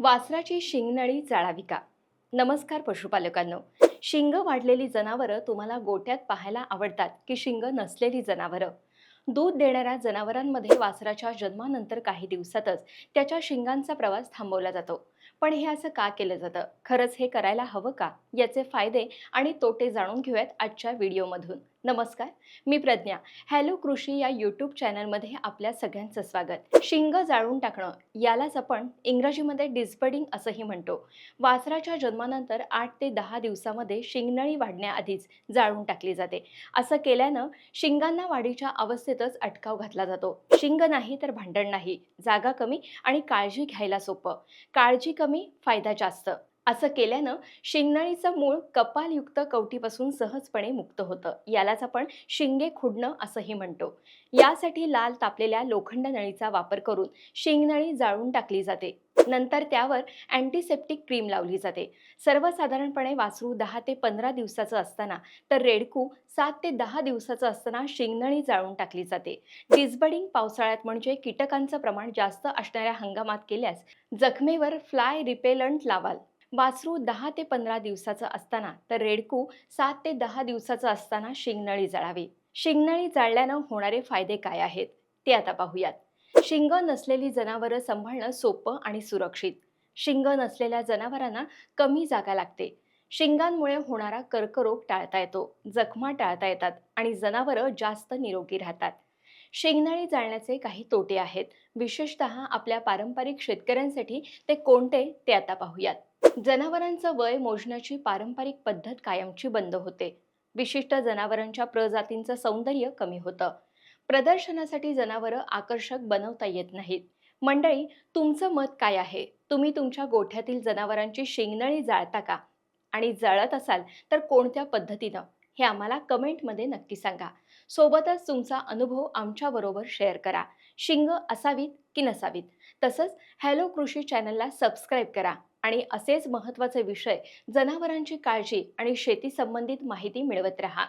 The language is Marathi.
वासराची शिंगनळी जाळावी का नमस्कार पशुपालकांनो. शिंग वाढलेली जनावरं तुम्हाला गोट्यात पाहायला आवडतात की शिंग नसलेली जनावरं? दूध देणाऱ्या जनावरांमध्ये वासराच्या जन्मानंतर काही दिवसातच त्याच्या शिंगांचा प्रवास थांबवला जातो. पण हे असं का केलं जातं? खरंच हे करायला हवं का? याचे फायदे आणि तोटे जाणून घेऊयात आजच्या व्हिडिओमधून. नमस्कार मी प्रज्ञा. हॅलो कृषी या यूट्यूब चॅनलमध्ये आपल्या सगळ्यांचं स्वागत. शिंग जाळून टाकणं यालाच आपण इंग्रजीमध्ये डिस्बडिंग असंही म्हणतो. वासराच्या जन्मानंतर आठ ते दहा दिवसामध्ये शिंगनळी वाढण्याआधीच जाळून टाकली जाते. असं केल्यानं शिंगांना वाढीच्या अवस्थेतच अटकाव घातला जातो. शिंग नाही तर भांडण नाही. जागा कमी आणि काळजी घ्यायला सोपं. काळजी कमी फायदा जास्त. असं केल्यानं शिंगनळीचं मूळ कपालयुक्त कवटीपासून सहजपणे मुक्त होतं. यालाच आपण शिंगे खुडणं असंही म्हणतो. यासाठी लाल तापलेल्या लोखंड नळीचा वापर करून शिंगनळी जाळून टाकली जाते. नंतर त्यावर अँटीसेप्टिक क्रीम लावली जाते. सर्वसाधारणपणे वासरू दहा ते पंधरा दिवसाचं असताना तर रेडकू सात ते दहा दिवसाचं असताना शिंगनळी जाळून टाकली जाते. डिसबडिंग पावसाळ्यात म्हणजे कीटकांचं प्रमाण जास्त असणाऱ्या हंगामात केल्यास जखमेवर फ्लाय रिपेलंट लावाल. वासरू दहा ते पंधरा दिवसाचं असताना तर रेडकू सात ते दहा दिवसाचं असताना शिंगनळी जाळावी. शिंगनळी जाळल्यानं होणारे फायदे काय आहेत? ते आता पाहूयात. शिंग नसलेली जनावरं सांभाळणं सोपं आणि सुरक्षित. शिंग नसलेल्या जनावरांना कमी जागा लागते. शिंगांमुळे होणारा कर्करोग टाळता येतो जखमा टाळता येतात आणि जनावरं जास्त निरोगी राहतात. शेंगनाळी जाळण्याचे काही तोटे आहेत. विशेषतः आपल्या पारंपरिक शेतकऱ्यांसाठी ते कोणते ते आता पाहूयात. जनावरांचं वय मोजण्याची पारंपरिक पद्धत कायमची बंद होते. विशिष्ट जनावरांच्या प्रजातींचं सौंदर्य कमी होतं. प्रदर्शनासाठी जनावरं आकर्षक बनवता येत नाहीत. मंडळी तुमचं मत काय आहे? तुम्ही तुमच्या गोठ्यातील जनावरांची शिंगनळी जाळता का? आणि जळत असाल तर कोणत्या पद्धतीनं? हे आम्हाला कमेंटमध्ये नक्की सांगा. सोबतच तुमचा अनुभव आमच्याबरोबर शेअर करा. शिंग असावीत की नसावीत? तसंच हॅलो कृषी चॅनलला सबस्क्राईब करा आणि असेच महत्त्वाचे विषय जनावरांची काळजी आणि शेती संबंधित माहिती मिळवत रहा.